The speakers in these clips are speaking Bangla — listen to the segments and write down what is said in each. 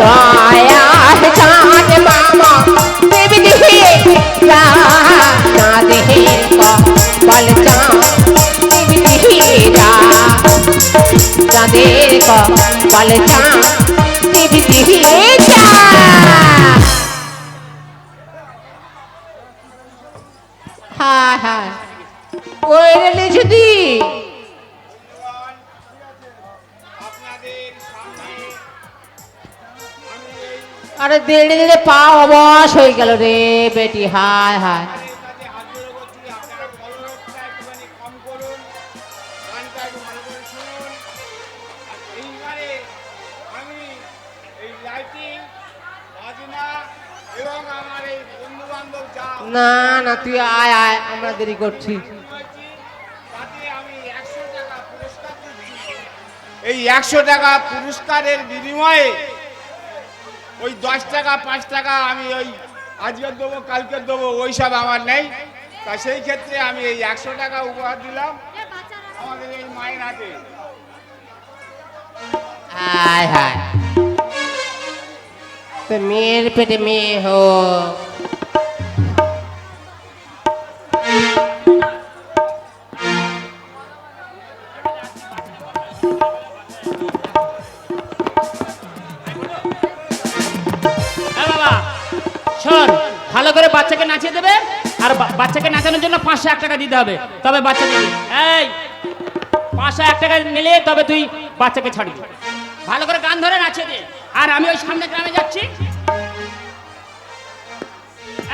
দয়াল চাঁদ মামা দেব দিহে চাঁদ হে কপাল চাঁদ দিহে চাঁদের কপাল চাঁদ দিহে হ্যাঁ হ্যাঁ ওই রে যদি আরে দেড়ে দেড়ে পা অবশ হয়ে গেল রে বেটি, হায় হায়। না না, তুই আয় আয়, আমরা দেরি করছি। এই একশো টাকা পুরস্কারের বিনিময়ে ওই দশ টাকা, পাঁচ টাকা আমি ওই আজকের দেবো, কালকের দেবো, ওই সব আমার নেই। তা সেই ক্ষেত্রে আমি এই একশো টাকা উপহার দিলাম আমাদের এই মায়ের হাতে। তো মেয়ের পেটে মেয়ে হোক টাকা দিতে হবে, তবে বাচ্চা এই, পাঁচশো এক টাকা নিলে তবে তুই বাচ্চাকে ছাড়বি ভালো করে গান ধরে নাচে দে। আর আমি ওই সামনে গ্রামে যাচ্ছি।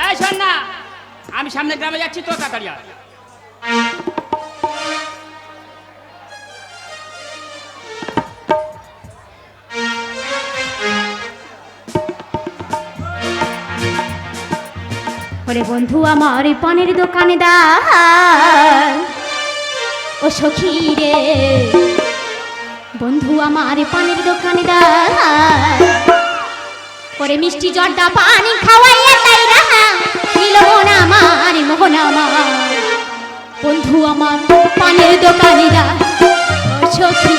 এই, শোন না, আমি সামনে গ্রামে যাচ্ছি তো তাড়াতাড়ি। ওরে বন্ধু, আমার পানের দোকানে দার ও সখী রে, বন্ধু, আমার পানের দোকানে দার ওরে মিষ্টি জর্দা পানি খাওয়াইয়া তাই রাহা নিল মন আমার, মোহন আমার। বন্ধু, আমার পানের দোকানে দার ও সখী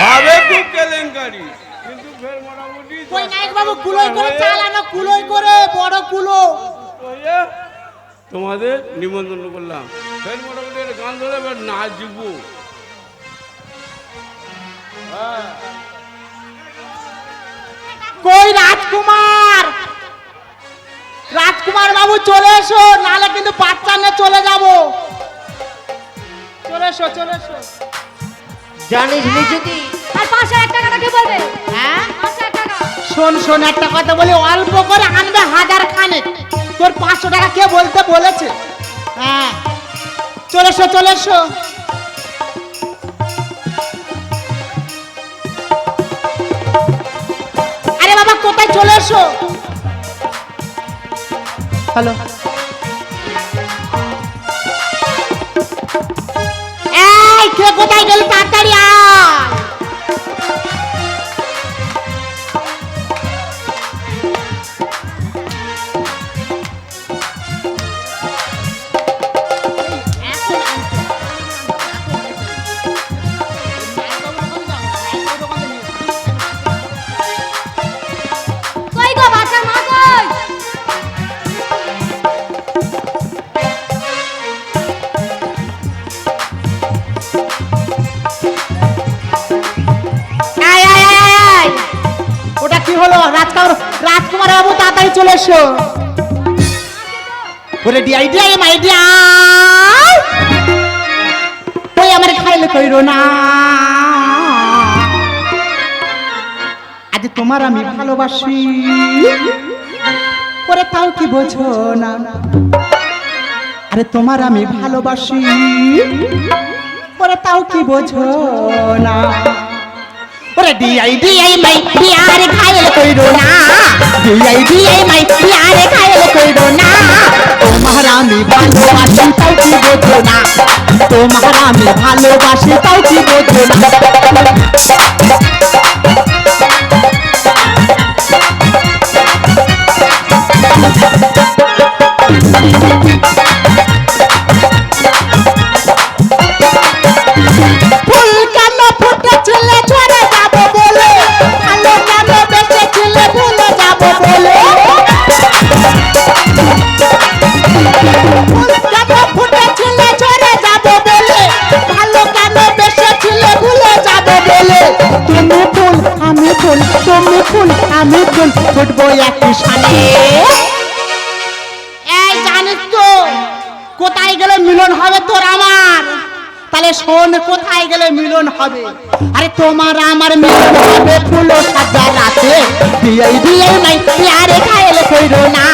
হবে খুব কেলেঙ্কারি? কিন্তু ফের মোটামুটি ওই নায়ক বাবু কুলোই করে চালানো কুলোই করে বড় কুলো। তোমাদের নিমন্ত্রণ করলাম। ফের মোটামুটি গান ধরে এবার নাচবো হ্যাঁ। কই রাজকুমার? রাজকুমার বাবু চলে এসো নালে কিন্তু বাচ্চা নিয়ে চলে যাব। চলে এসো চলে এসো জানিস যদি? আর পাঁচশো এক টাকাটা কে বলবে? হ্যাঁ? পাঁচশো এক টাকা। শোন শোন একটা কথা বলি অল্প করে আনবে হাজার খানেক। তোর পাঁচশো টাকা কে বলতে বলেছে? হ্যাঁ। চলে এসো চলে এসো আরে বাবা কোথায় চলে এসো হ্যালো। তাড়াতাড়ি আয় চলে ওই আমার খাইলে কইরো না। আজ তোমার আমি ভালোবাসি। ওরে তাও কি বোঝো না। আরে, তোমার আমি ভালোবাসি। ওরে তাও কি বোঝো না। ওরে ডিআই ডিআই মাই ডিআর খাইলে কইরো না ডিআই ডিআই মাই ডিআর খাইলে কইরো না তোমার আমি ভালোবাসি তাও কি বোঝো না তোমার আমি ভালোবাসি তাও কি বোঝো না ফুল তুমি ফুল আমি ফুল ফুটবো একই সালে। এই জানিস তো কোথায় গেলে মিলন হবে তোর আমার? তাহলে শোন কোথায় গেলে মিলন হবে? আরে তোমার আমার মিলন হবে ফুলো সাজা রাতে। বিয়াই বিয়াই মাই পিয়ারে খাইলে কইরো না।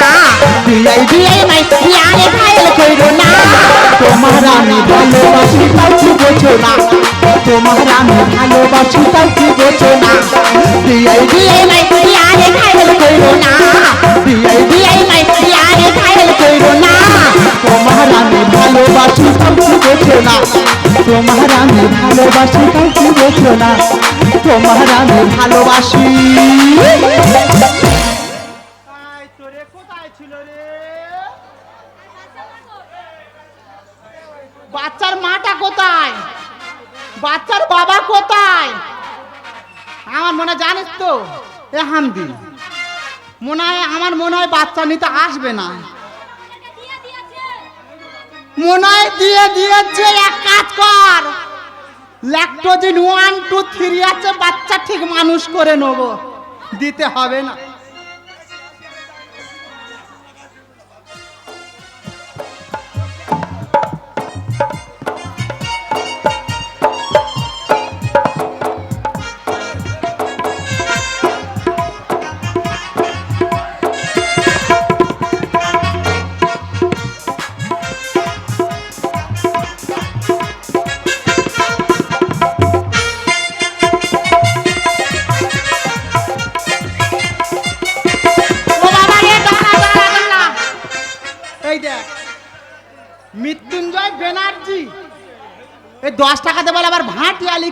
বিয়াই বিয়াই মাই পিয়ারে খাইলে কইরো না। তোমার আমি ভালোবাসি কি বোঝো না। তোমার আমি ভালোবাসি তাও কি বোঝো না বিয়াই বিয়াই মাই পিয়ারে খাইলে কইরো না বিয়াই বিয়াই মাই পিয়ারে খাইলে কইরো না তোমার আমি ভালোবাসি তাও কি বোঝো না তোমার আমি ভালোবাসি তাও কি বোঝো না তোমার আমি ভালোবাসি। বাচ্চার মাটা কোথায়? বাচ্চার বাবা কোথায়? আমার মনে জানিস তো, এ হামদি। মনে হয়, আমার মনে হয় বাচ্চা নিতে আসবে না। মনে হয় দিয়ে দিয়েছে, এক কাজ কর। ল্যাকটোজিন ওয়ান টু থ্রি আছে, বাচ্চা ঠিক মানুষ করে নেব। দিতে হবে না।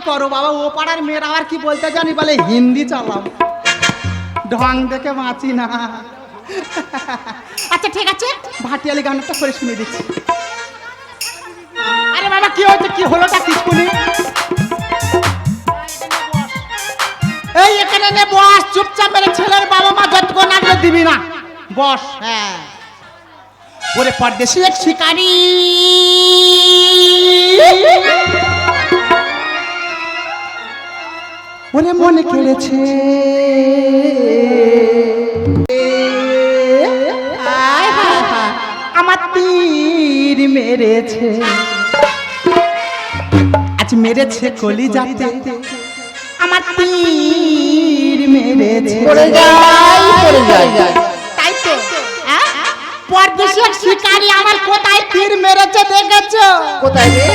করো বাবা ও পাড়ার মেয়েরা আবার কি বলতে জানি বলে? হিন্দি চালাম ঢং দেখে বাঁচি না। আচ্ছা ঠিক আছে। ভাটিয়ালি গানটা করে শুনে দিচ্ছি। আরে বাবা কি হয়েছে? কি হলোটা কি শুনি? এই এখানে নে বস চুপচাপ মেরে ছেলের বাবা মা যতক্ষণ আগলে দিবি না। বস। হ্যাঁ। ওরে পরদেশি এক শিকারি। ওরে মনে কেড়েছে। হায় হায় হায়। আমার তীর মেরেছে। আজ মেরেছে কলি যাতে আমার তীর মেরেছে। পড়ে পড়ে যাই তাই তো হ্যাঁ? পরদেশি শিকারি আমার কোথায় তীর মেরেছে দেখেছ? কোথায় রে?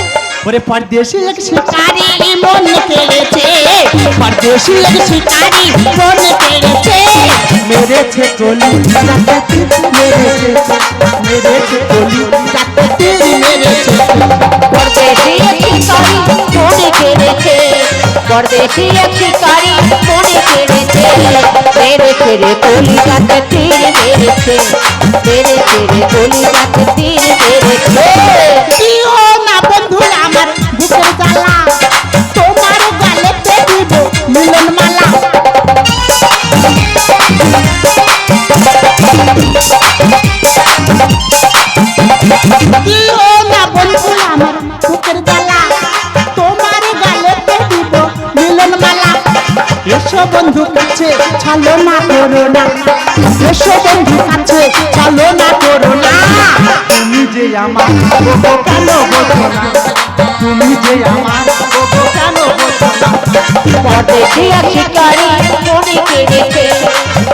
ওরে পরদেশি এক শিকারি মন কেড়েছে পরদেশি এক শিকারি মন কেড়েছে মেরেছে কলি। যাতে মেরেছে। মেরেছে কলি। যাতে মেরেছে। পরদেশি এক শিকারি মনে কেড়েছে পরদেশি এক শিকারি মনে কেড়েছে মেরেছে রে কলিকাতে তীর মেরেছে। মেরেছে রে কলিকাতে তীর এসো বন্ধু কাছে ছালো না করো না। এসো বন্ধু কাছে ছালো না করো না। তুমি যে আমার কেন বোঝো না তুমি যে আমার কেন বোঝো না পরদেশি এক শিকারি মনে কেড়েছে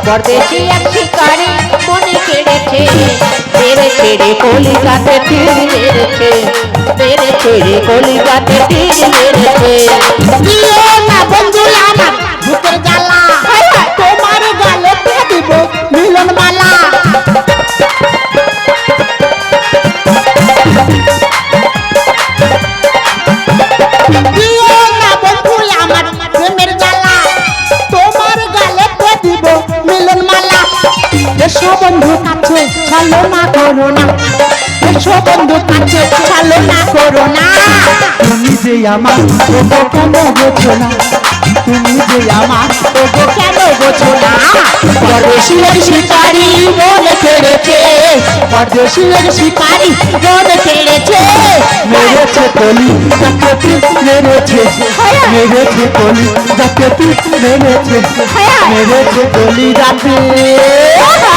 পরদেশি এক শিকারি মনে কেড়েছে মেরেছে রে কলিকাতে তীর মেরেছে। মেরেছে রে কলিকাতে তীর মেরেছে। দিও না বন্ধু কাছে ছালো না করো না এসো বন্ধু কাছে ছালো না করো না তুমি যে আমার ওগো কেন বোঝো না? তুমি যে আমার ওগো কেন বোঝো না? পরদেশি শিকারি মন কেড়েছে। পরদেশি শিকারি মন কেড়েছে। মেরেছে কলি যাকে তুই মেরেছে। মেরেছে কলি যাকে তুই মেরেছে। মেরেছে কলি যাকে এই মায়াই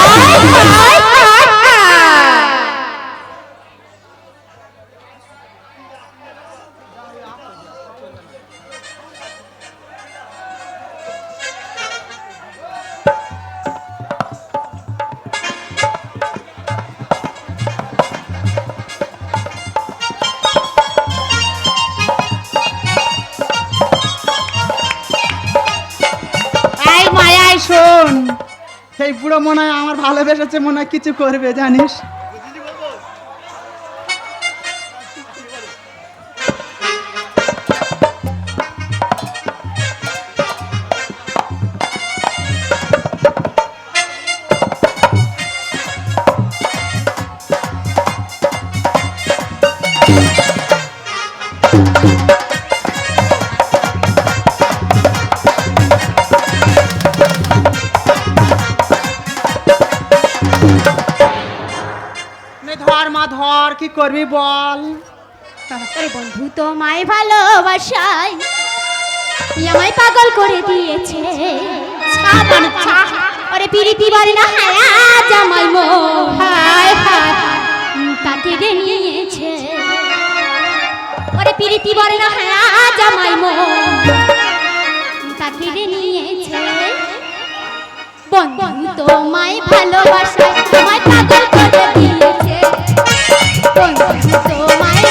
শোন। সেই পুরো মনে হয় আমার ভালোবেসেছে মনে হয় কিছু করবে জানিস? ধর কি করবি বল? বন্ধু, তোমায় ভালোবাসায় তুই আমায় পাগল করে দিয়েছে। ওরে পিরিতি বলে না, হায়া জামাই মো, হায় হায়, তাকে নিয়েছে? ওরে পিরিতি বলে না, হায়া জামাই মো, তাকে নিয়েছে? বন্ধু, তোমায় ভালোবাসায় তোমায় পাগল করে দিয়েছে। বন্ধু তোমায়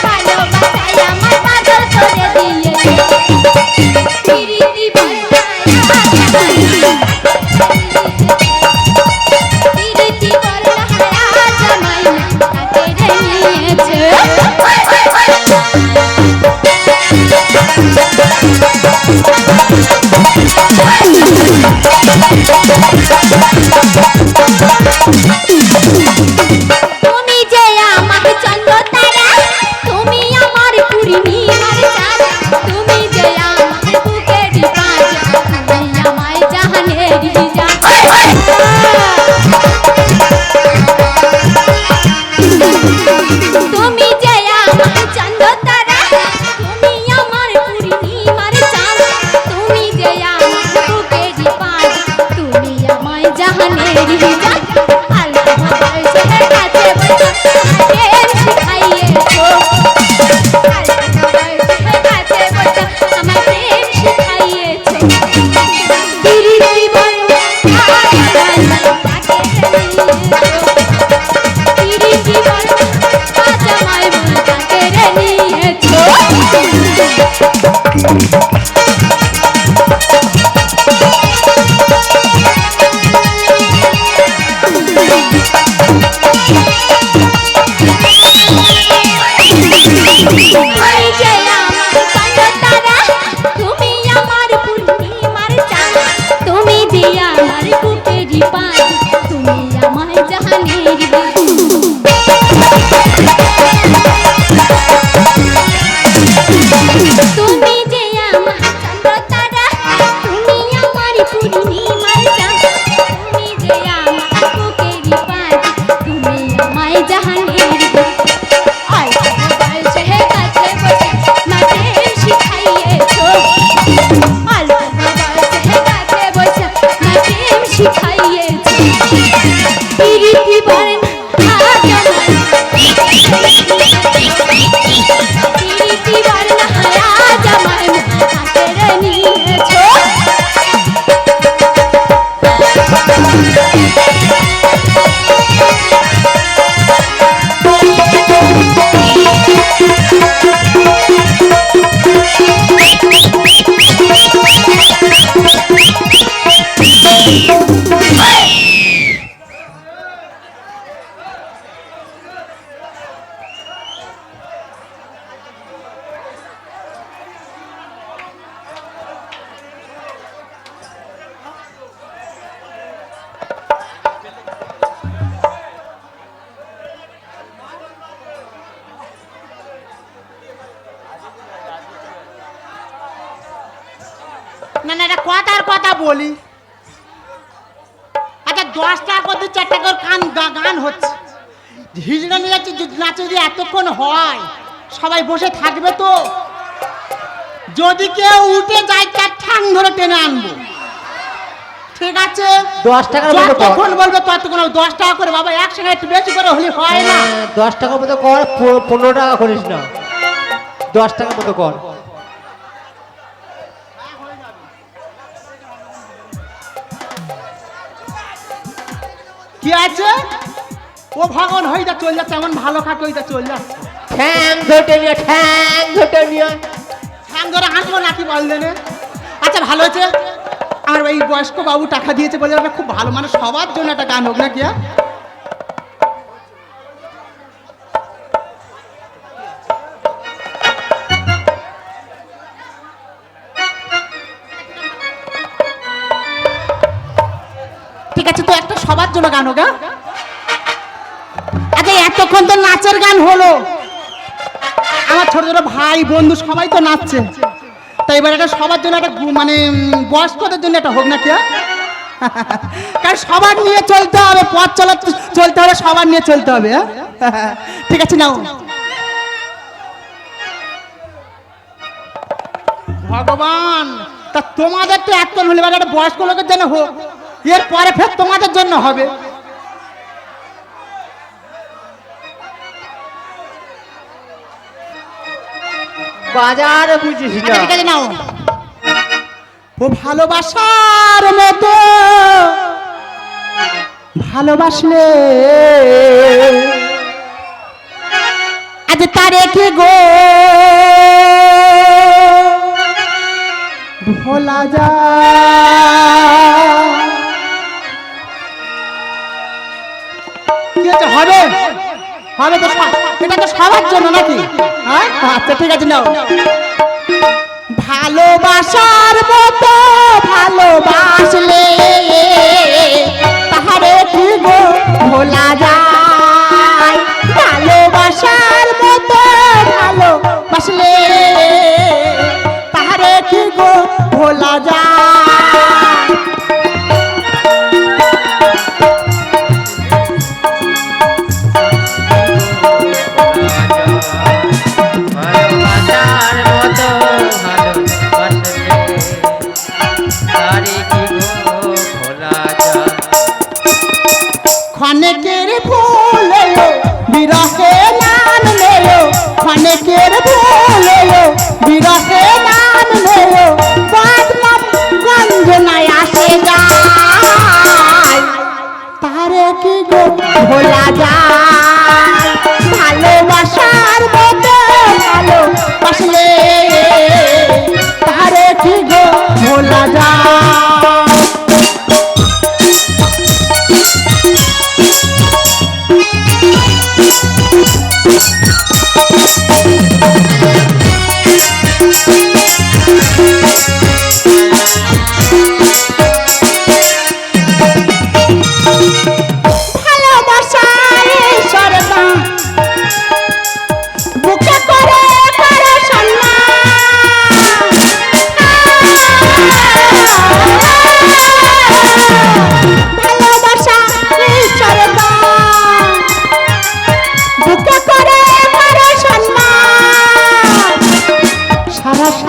বলি। আচ্ছা দশ টাকা করে চার টাকা করে গান গান হচ্ছে। হিজড়া নিয়ে যাচ্ছে যদি নাচে যদি এতক্ষণ হয় সবাই বসে থাকবে তো। যদি কেউ উঠে যায় তার ঠ্যাং ধরে টেনে আনব। ঠিক আছে? দশ টাকার মতো কর। যতক্ষণ বলবে ততক্ষণ। দশ টাকা করে বাবা একসঙ্গে একটু বেশি করে হলে হয় না। হ্যাঁ, দশ টাকার মতো কর পনেরো টাকা করিস না। দশ টাকার মতো কর। কি আছে? ও ভাঙন হয়ে যা চল যাচ্ছে এমন ভালো খাকে যা চল যাচ্ছে ঠ্যাং ধরে নিয়ে ঠ্যাং ধরে নিয়ে। ঠ্যাং ধরে হাঁটবো নাকি বল দেনে আচ্ছা ভালো হয়েছে। আমার এই বয়স্ক বাবু টাকা দিয়েছে বলে আমরা খুব ভালো মানে সবার জন্য একটা গান হোক নাকি হ্যাঁ? গান হোক হ্যাঁ? আচ্ছা এতক্ষণ তো নাচের গান হলো আমার ছোট ছোট ভাই, বন্ধু সবাই তো নাচছে তাই এবার একটা সবার জন্য একটা মানে বয়স্কদের জন্য একটা হোক নাকি হ্যাঁ? কারণ সবার নিয়ে চলতে হবে, পথ চলা চলতে হলে সবার নিয়ে চলতে হবে হ্যাঁ? ঠিক আছে, নাও ভগবান, তা তোমাদের তো এতক্ষণ হলে বয়স্ক লোকের জন্য হোক এর পরে ফের তোমাদের জন্য হবে বাজার বুঝিস না। ঠিক আছে নাও। ও ভালোবাসার মতো ভালোবাসলে আজ তারে কি গো? ভোলা হচ্ছে, হবে? হবে তো এটা তো সবার জন্য নাকি? হ্যাঁ? আচ্ছা ঠিক আছে নাও। ভালোবাসার মতো ভালোবাসলে তাহারে কি ভোলা যায়।